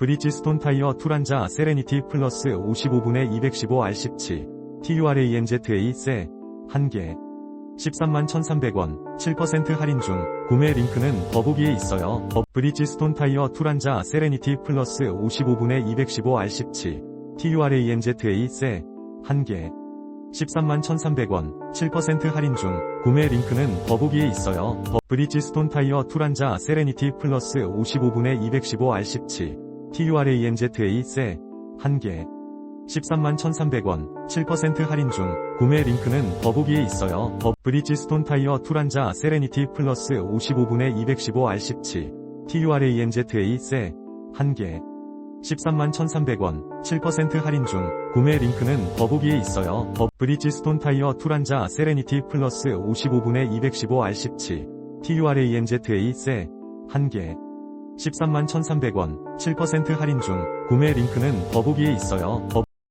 브리지스톤 타이어 투란자 세레니티 플러스 55분의 215R17 TURANZA 세 1개 13만 1,300원 7% 할인 중 구매 링크는 더보기에 있어요. 더 브리지스톤 타이어 투란자 세레니티 플러스 55분의 215R17 TURANZA 세 1개 13만 1,300원 7% 할인 중 구매 링크는 더보기에 있어요. 더 브리지스톤 타이어 투란자 세레니티 플러스 55분의 215R17 TURANZA 세 1개. 13만 1,300원 7% 할인 중 구매 링크는 더보기에 있어요. 더 브리지스톤 타이어 투란자 세레니티 플러스 55분의 215R17 TURANZA 세 1개. 13만 1,300원 7% 할인 중 구매 링크는 더보기에 있어요. 더 브리지스톤 타이어 투란자 세레니티 플러스 55분의 215R17 TURANZA 세 1개 13만 1,300원 7% 할인 중 구매 링크는 더보기에 있어요. 더